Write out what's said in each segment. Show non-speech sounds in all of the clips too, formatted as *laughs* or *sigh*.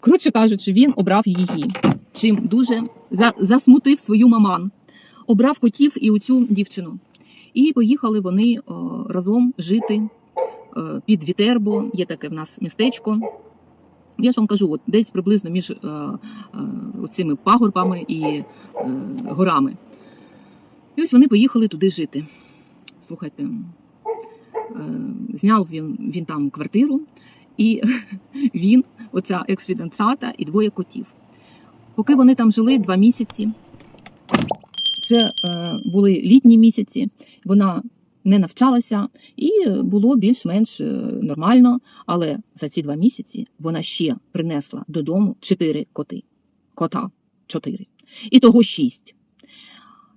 Коротше кажучи, він обрав її, чим дуже за- засмутив свою маман. Обрав котів і оцю дівчину. І поїхали вони о, разом жити е, під Вітербо. Є таке в нас містечко. Я ж вам кажу, от десь приблизно між е, е, цими пагорбами і е, горами. І ось вони поїхали туди жити. Слухайте, е, зняв він, він там квартиру, і *laughs* він, оця ексфіденцата і двоє котів. Поки вони там жили два місяці, це е, були літні місяці, вона не навчалася і було більш-менш е, нормально. Але за ці два місяці вона ще принесла додому чотири коти. Кота чотири. І того шість.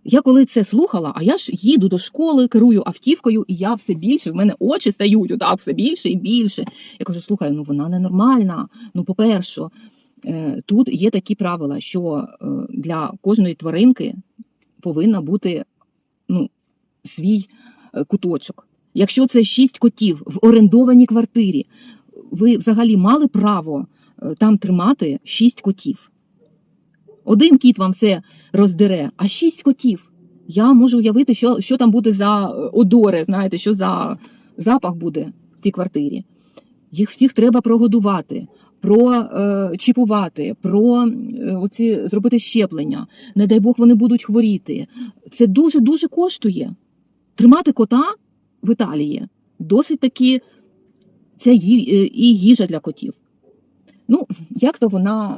Я коли це слухала, а я ж їду до школи, керую автівкою, і я все більше, в мене очі стають, отак, все більше і більше. Я кажу, слухай, ну вона ненормальна. Ну, по-перше, е, тут є такі правила, що е, для кожної тваринки повинна бути ну, свій е, куточок. Якщо це шість котів в орендованій квартирі, ви взагалі мали право там тримати шість котів. Один кіт вам все роздере, а шість котів. Я можу уявити, що, що там буде за е, одори, знаєте, що за запах буде в цій квартирі. Їх всіх треба прогодувати, прочіпувати, про е, оці, зробити щеплення. Не дай Бог, вони будуть хворіти. Це дуже дуже коштує. Тримати кота в Італії досить таки це е, і їжа для котів. Ну, як то вона.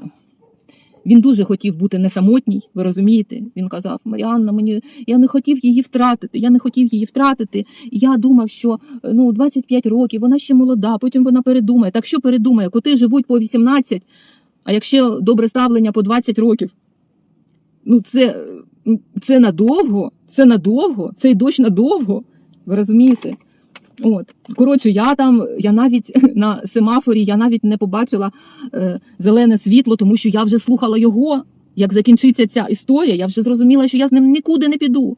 Він дуже хотів бути не самотній, ви розумієте? Він казав: Маріанна, мені я не хотів її втратити. Я не хотів її втратити. Я думав, що ну 25 років, вона ще молода, потім вона передумає. Так що передумає? Коти живуть по 18, а якщо добре ставлення по 20 років. Ну, це, це надовго, це надовго, цей дощ надовго. Ви розумієте? От, коротше, я там, я навіть *laughs* на семафорі, я навіть не побачила е, зелене світло, тому що я вже слухала його. Як закінчиться ця історія, я вже зрозуміла, що я з ним нікуди не піду.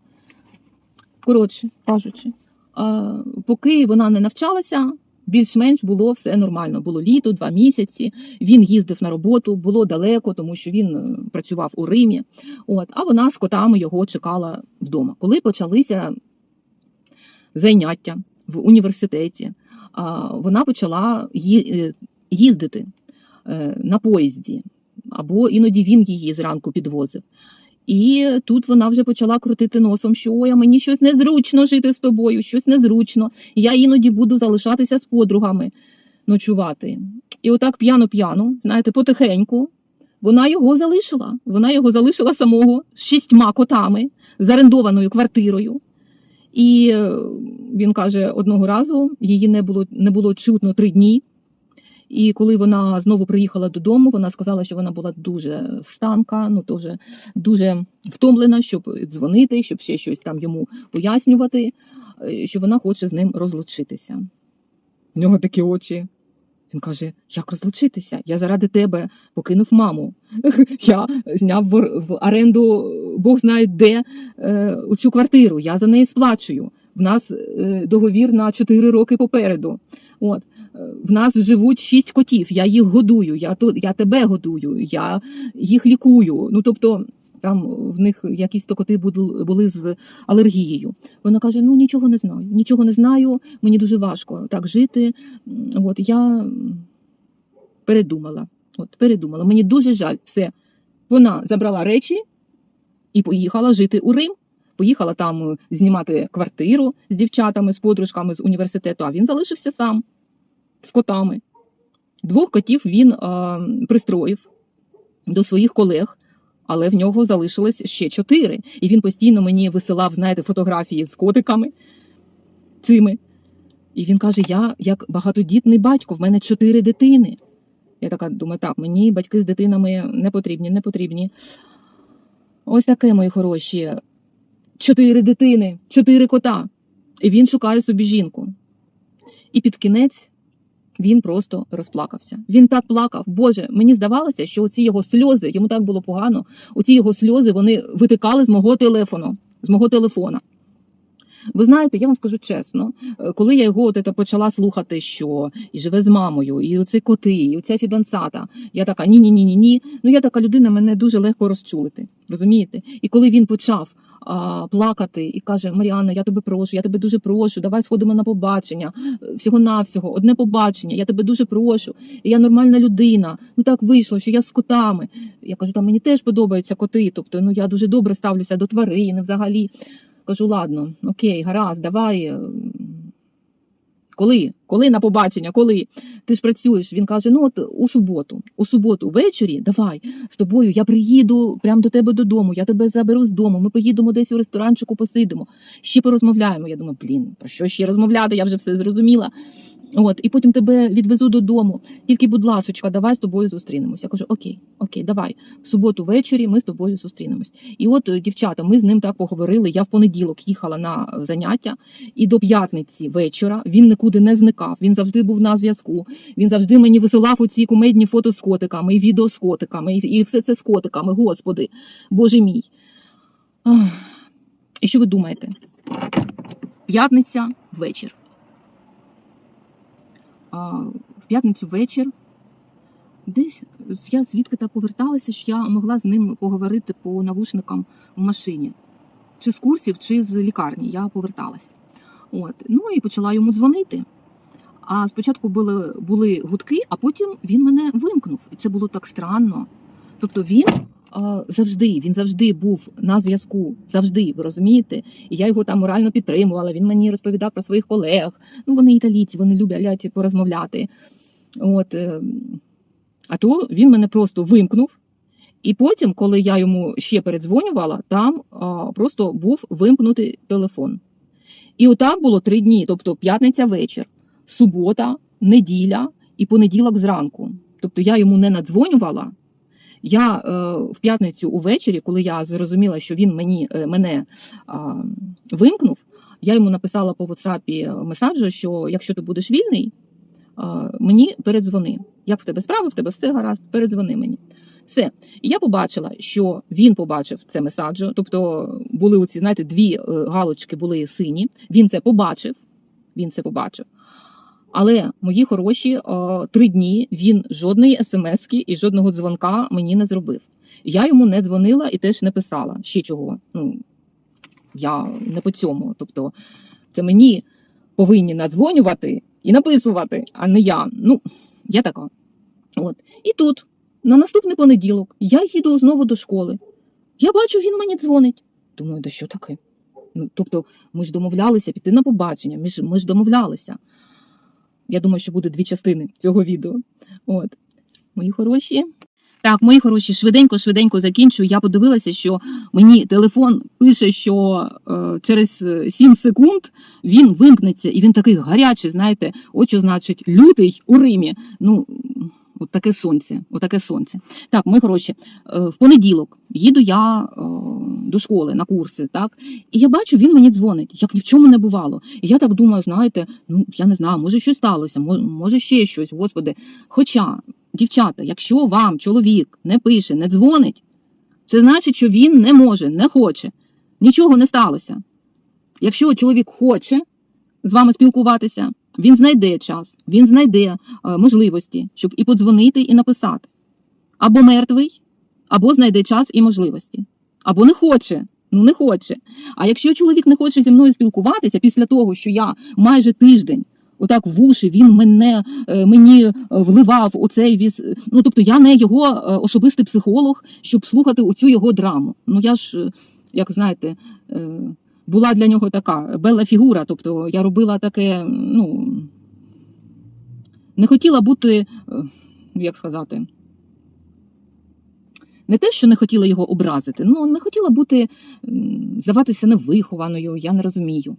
Коротше кажучи, а, поки вона не навчалася, більш-менш було все нормально. Було літо, два місяці. Він їздив на роботу, було далеко, тому що він е, працював у Римі. От, а вона з котами його чекала вдома. Коли почалися заняття в університеті, вона почала е, їздити е, на поїзді, або іноді він її зранку підвозив. І тут вона вже почала крутити носом, що ой, а мені щось незручно жити з тобою, щось незручно. Я іноді буду залишатися з подругами ночувати. І отак п'яно-п'яно, знаєте, потихеньку, вона його залишила. Вона його залишила самого з шістьма котами, з орендованою квартирою. І е, він каже, одного разу її не було, не було чутно три дні. І коли вона знову приїхала додому, вона сказала, що вона була дуже станка, ну дуже, дуже втомлена, щоб дзвонити, щоб ще щось там йому пояснювати, е, що вона хоче з ним розлучитися. В нього такі очі. Він каже: Як розлучитися? Я заради тебе покинув маму. *laughs* Я зняв в, оренду, Бог знає де е, цю квартиру. Я за неї сплачую. В нас е, договір на 4 роки попереду. От. В нас живуть шість котів, я їх годую, я, я тебе годую, я їх лікую. Ну, тобто, там в них якісь то коти були, з алергією. Вона каже: ну нічого не знаю, нічого не знаю, мені дуже важко так жити. От я передумала. От, передумала. Мені дуже жаль, все. Вона забрала речі і поїхала жити у Рим. Поїхала там е, знімати квартиру з дівчатами, з подружками з університету, а він залишився сам з котами. Двох котів він а, пристроїв до своїх колег, але в нього залишилось ще чотири. І він постійно мені висилав, знаєте, фотографії з котиками цими. І він каже: Я як багатодітний батько, в мене чотири дитини. Я така думаю, так, мені батьки з дитинами не потрібні, не потрібні. Ось таке, мої хороші. Чотири дитини, чотири кота. І він шукає собі жінку. І під кінець він просто розплакався. Він так плакав. Боже, мені здавалося, що оці його сльози, йому так було погано. Оці його сльози вони витикали з мого телефону, з мого телефона. Ви знаєте, я вам скажу чесно, е, коли я його от почала слухати, що і живе з мамою, і оці коти, і оця фідансата, я така ні, ні, ні, ні, ні. Ну я така людина, мене дуже легко розчулити. Розумієте? І коли він почав плакати і каже: Маріанна, я тебе прошу, я тебе дуже прошу, давай сходимо на побачення. Всього навсього одне побачення. Я тебе дуже прошу. Я нормальна людина. Ну так вийшло, що я з котами. Я кажу, там мені теж подобаються коти. Тобто, ну я дуже добре ставлюся до тварин взагалі. Кажу, ладно, окей, гаразд, давай. Коли? Коли на побачення? Коли? Ти ж працюєш? Він каже: ну от у суботу, у суботу ввечері, давай з тобою. Я приїду прямо до тебе додому, я тебе заберу з дому. Ми поїдемо десь у ресторанчику, посидимо, ще порозмовляємо. Я думаю, блін, про що ще розмовляти? Я вже все зрозуміла. От, і потім тебе відвезу додому. Тільки, будь ласочка, давай з тобою зустрінемось. Я кажу, окей, окей, давай. В суботу ввечері ми з тобою зустрінемось. І от, е, дівчата, ми з ним так поговорили. Я в понеділок їхала на е, заняття, і до п'ятниці вечора він нікуди не зникав. Він завжди був на зв'язку. Він завжди мені висилав оці кумедні фото з котиками, і відео з котиками, і все це з котиками. Господи, боже мій. Ах. І що ви думаєте? П'ятниця вечір. В п'ятницю вечір десь я звідки та поверталася, що я могла з ним поговорити по навушникам в машині. Чи з курсів, чи з лікарні. Я поверталась. От. Ну і почала йому дзвонити. А спочатку були, були гудки, а потім він мене вимкнув. І це було так странно. Тобто він завжди, він завжди був на зв'язку, завжди, ви розумієте? І я його там морально підтримувала. Він мені розповідав про своїх колег. Ну, вони італійці, вони люблять порозмовляти. От, е, а то він мене просто вимкнув. І потім, коли я йому ще передзвонювала, там а, просто був вимкнутий телефон. І отак було три дні: тобто п'ятниця вечір, субота, неділя і понеділок зранку. Тобто я йому не надзвонювала. Я е, в п'ятницю увечері, коли я зрозуміла, що він мені, е, мене вимкнув, я йому написала по WhatsApp месаджу, що якщо ти будеш вільний, мені передзвони. Як в тебе справи, в тебе все гаразд, передзвони мені. Все. І я побачила, що він побачив це месаджо, тобто були оці, знаєте, дві е, галочки були сині. Він це побачив. Він це побачив. Але мої хороші три дні він жодної смски і жодного дзвонка мені не зробив. Я йому не дзвонила і теж не писала. Ще чого. Ну я не по цьому. Тобто, це мені повинні надзвонювати і написувати, а не я. Ну, я така. От. І тут, на наступний понеділок, я їду знову до школи. Я бачу, він мені дзвонить. Думаю, да що таке? Ну, тобто, ми ж домовлялися піти на побачення, ми ж, ми ж домовлялися. Я думаю, що буде дві частини цього відео. От. Мої хороші. Так, мої хороші, швиденько, швиденько закінчу. Я подивилася, що мені телефон пише, що е, через 7 секунд він вимкнеться, і він такий гарячий, знаєте, що значить лютий у Римі. Ну, от таке сонце, от таке сонце. Так, мої хороші, е, в понеділок їду я е, до школи на курси, так, і я бачу, він мені дзвонить, як ні в чому не бувало. І я так думаю, знаєте, ну я не знаю, може щось сталося, мо- може ще щось, господи. Хоча, дівчата, якщо вам чоловік не пише, не дзвонить, це значить, що він не може, не хоче. Нічого не сталося. Якщо чоловік хоче з вами спілкуватися, він знайде час, він знайде е, можливості, щоб і подзвонити, і написати. Або мертвий, або знайде час і можливості, або не хоче. Ну не хоче. А якщо чоловік не хоче зі мною спілкуватися після того, що я майже тиждень отак в уші він мене е, мені е, вливав оцей віз. Ну тобто я не його особистий психолог, щоб слухати оцю його драму. Ну я ж, як знаєте, була для нього така бела фігура. Тобто я робила таке, ну не хотіла бути, е, як сказати. Не те, що не хотіла його образити, ну не хотіла бути, здаватися невихованою, я не розумію.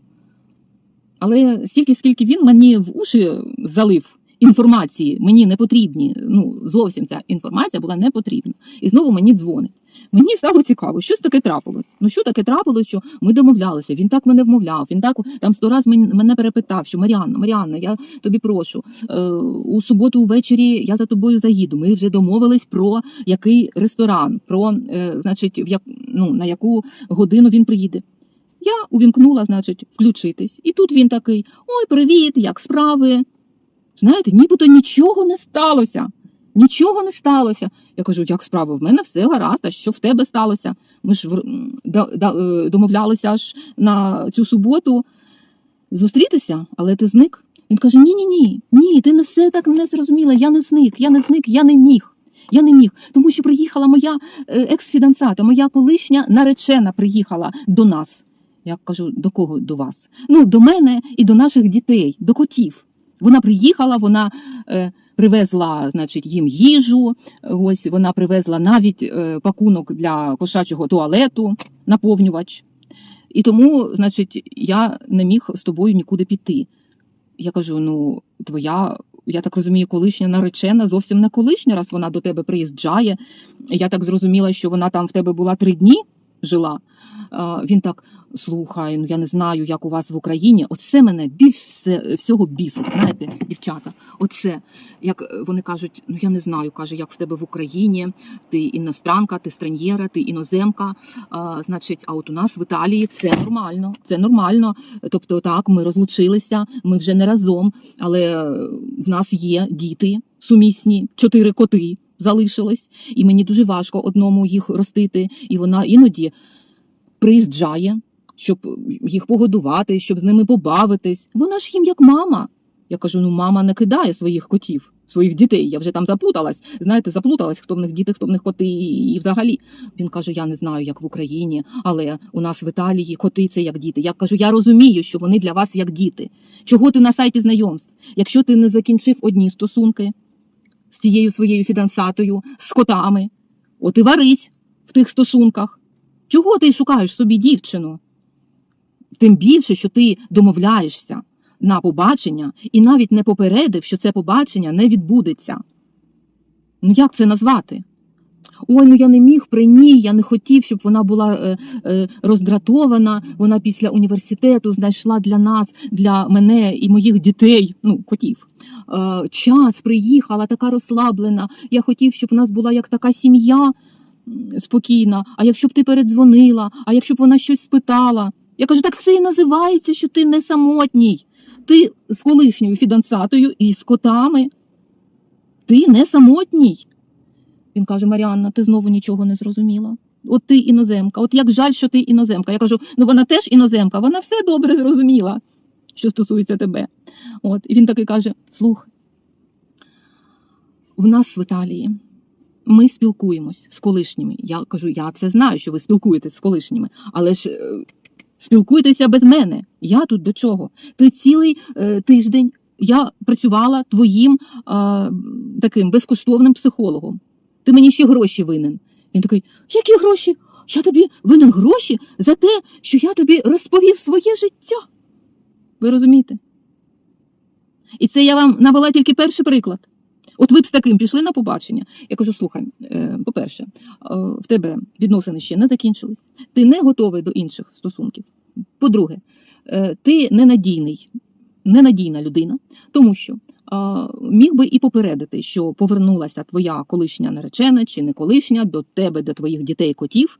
Але стільки, скільки він мені в уші залив інформації, мені не потрібні. Ну, зовсім ця інформація була не потрібна. І знову мені дзвонить. Мені стало цікаво, що ж таке трапилось. Ну що таке трапилось, що ми домовлялися, він так мене вмовляв, він так там сто раз мен- мене перепитав, що Маріанна, Маріанна, я тобі прошу, е, у суботу ввечері я за тобою заїду. Ми вже домовились про який ресторан, про е, значить, в як, ну, на яку годину він приїде. Я увімкнула, значить, включитись. І тут він такий: Ой, привіт, як справи? Знаєте, нібито нічого не сталося. Нічого не сталося. Я кажу, як справи? В мене все гаразд, а що в тебе сталося? Ми ж е, домовлялися аж на цю суботу зустрітися, але ти зник. Він каже: Ні, ні, ні, ні, ти не все так не зрозуміла. Я не зник, я не зник, я не міг. Я не міг, тому що приїхала моя е, екс-фідансата, моя колишня наречена приїхала до нас. Я кажу, до кого до вас? Ну, до мене і до наших дітей, до котів. Вона приїхала, вона е, привезла, значить, їм їжу. Ось вона привезла навіть е, пакунок для кошачого туалету, наповнювач. І тому, значить, я не міг з тобою нікуди піти. Я кажу: ну, твоя, я так розумію, колишня наречена зовсім не колишня, раз вона до тебе приїжджає. Я так зрозуміла, що вона там в тебе була три дні жила. Він так слухай, ну я не знаю, як у вас в Україні. Оце мене більш все, всього бісить. Знаєте, дівчата, оце як е, вони кажуть, ну я не знаю, каже, як в тебе в Україні, ти іностранка, ти странєра, ти іноземка. А, значить, а от у нас в Італії це нормально. Це нормально. Тобто, так, ми розлучилися, ми вже не разом, але е, в нас є діти сумісні, чотири коти залишились, і мені дуже важко одному їх ростити. І вона іноді приїжджає, щоб їх погодувати, щоб з ними побавитись. Вона ж їм як мама. Я кажу: ну мама не кидає своїх котів, своїх дітей. Я вже там заплуталась. Знаєте, заплуталась, хто в них діти, хто в них коти, і взагалі. Він каже: Я не знаю, як в Україні, але у нас в Італії коти це як діти. Я кажу, я розумію, що вони для вас як діти. Чого ти на сайті знайомств? Якщо ти не закінчив одні стосунки з цією своєю фідансатою, з котами, от і варись в тих стосунках. Чого ти шукаєш собі дівчину? Тим більше, що ти домовляєшся на побачення і навіть не попередив, що це побачення не відбудеться. Ну як це назвати? Ой, ну я не міг при ній, я не хотів, щоб вона була е, е, роздратована. Вона після університету знайшла для нас, для мене і моїх дітей, ну, котів. Е, час приїхала, така розслаблена. Я хотів, щоб у нас була як така сім'я спокійна. А якщо б ти передзвонила, а якщо б вона щось спитала. Я кажу, так це і називається, що ти не самотній. Ти з колишньою фідансатою і з котами. Ти не самотній. Він каже: Маріанна, ти знову нічого не зрозуміла. От ти іноземка. От як жаль, що ти іноземка. Я кажу, ну вона теж іноземка, вона все добре зрозуміла, що стосується тебе. От, і він такий каже: слухай, в нас в Італії ми спілкуємось з колишніми. Я кажу, я це знаю, що ви спілкуєтесь з колишніми, але ж е, спілкуйтеся без мене. Я тут до чого? Ти цілий е, тиждень я працювала твоїм е, таким безкоштовним психологом. Ти мені ще гроші винен. Він такий, які гроші? Я тобі винен гроші за те, що я тобі розповів своє життя. Ви розумієте? І це я вам навела тільки перший приклад. От ви б з таким пішли на побачення. Я кажу: слухай, е, по-перше, е, в тебе відносини ще не закінчились, ти не готовий до інших стосунків. По-друге, е, ти ненадійний, ненадійна людина, тому що міг би і попередити, що повернулася твоя колишня наречена чи не колишня до тебе, до твоїх дітей, котів.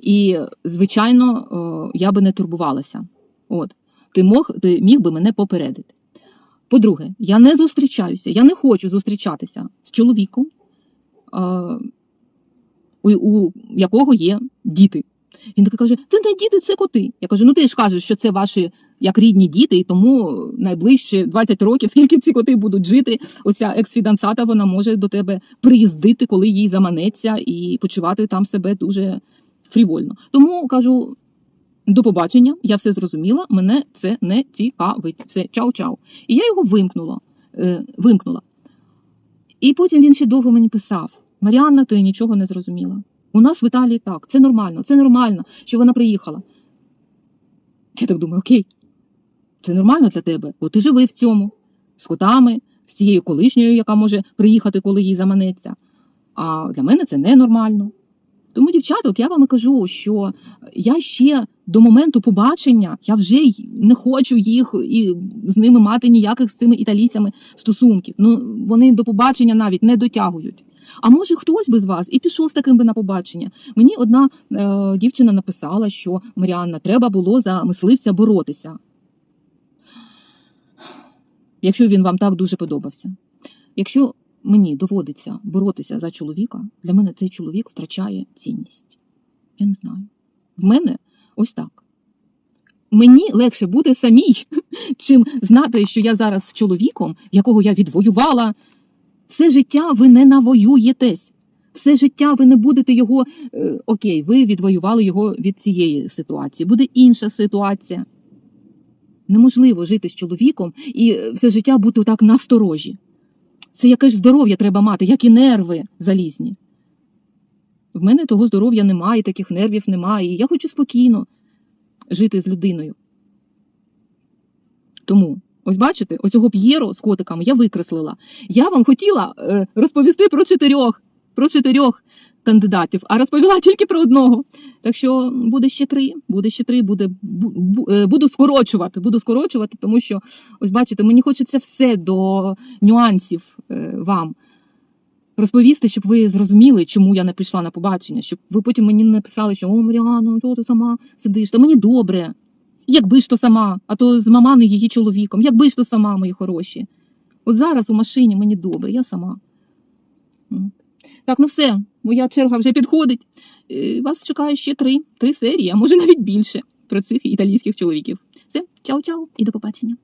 І, звичайно, е, я би не турбувалася. От, ти мог, ти міг би мене попередити. По-друге, я не зустрічаюся, я не хочу зустрічатися з чоловіком, у якого є діти. Він такий каже: Це не діти, це коти. Я кажу, ну ти ж кажеш, що це ваші як рідні діти, і тому найближче 20 років, *laughs* скільки ці коти будуть жити, оця ексфідансата вона може до тебе приїздити, коли їй заманеться, і почувати там себе дуже фрівольно. Тому кажу. До побачення, я все зрозуміла, мене це не цікавить. Все, чау-чау. І я його вимкнула. Е, вимкнула. І потім він ще довго мені писав: Маріанна, ти нічого не зрозуміла. У нас в Італії так, це нормально, це нормально, що вона приїхала. Я так думаю, окей, це нормально для тебе, бо ти живи в цьому, з котами, з цією колишньою, яка може приїхати, коли їй заманеться. А для мене це ненормально. Тому, дівчата, от я вам і кажу, що я ще до моменту побачення я вже не хочу їх і з ними мати ніяких з цими італійцями стосунків. Ну вони до побачення навіть не дотягують. А може хтось би з вас і пішов з таким би на побачення. Мені одна е, дівчина написала, що Маріанна, треба було за мисливця боротися. Якщо він вам так дуже подобався. Якщо мені доводиться боротися за чоловіка, для мене цей чоловік втрачає цінність. Я не знаю. В мене ось так. Мені легше бути самій, *laughs* чим знати, що я зараз з чоловіком, якого я відвоювала. Все життя ви не навоюєтесь. Все життя ви не будете його. е, окей, ви відвоювали його від цієї ситуації. Буде інша ситуація. Неможливо жити з чоловіком і все життя бути так насторожі. Це якесь здоров'я треба мати, як і нерви залізні. В мене того здоров'я немає, таких нервів немає. І я хочу спокійно жити з людиною. Тому, ось бачите, оцього п'єро з котиками я викреслила. Я вам хотіла е, розповісти про чотирьох, про чотирьох кандидатів, а розповіла тільки про одного. Так що буде ще три, буде ще три, буде, бу- бу- е, буду скорочувати, буду скорочувати, тому що, ось бачите, мені хочеться все до нюансів е, вам розповісти, щоб ви зрозуміли, чому я не прийшла на побачення, щоб ви потім мені не написали, що о, Маріано, чого ти сама сидиш? Та мені добре. Якби ж то сама, а то з мамани її чоловіком, якби ж то сама, мої хороші. От зараз у машині мені добре, я сама. Так, ну все, моя черга вже підходить. Е, Вас чекає ще три, три серії, а може навіть більше про цих італійських чоловіків. Все, чао-чао і до побачення.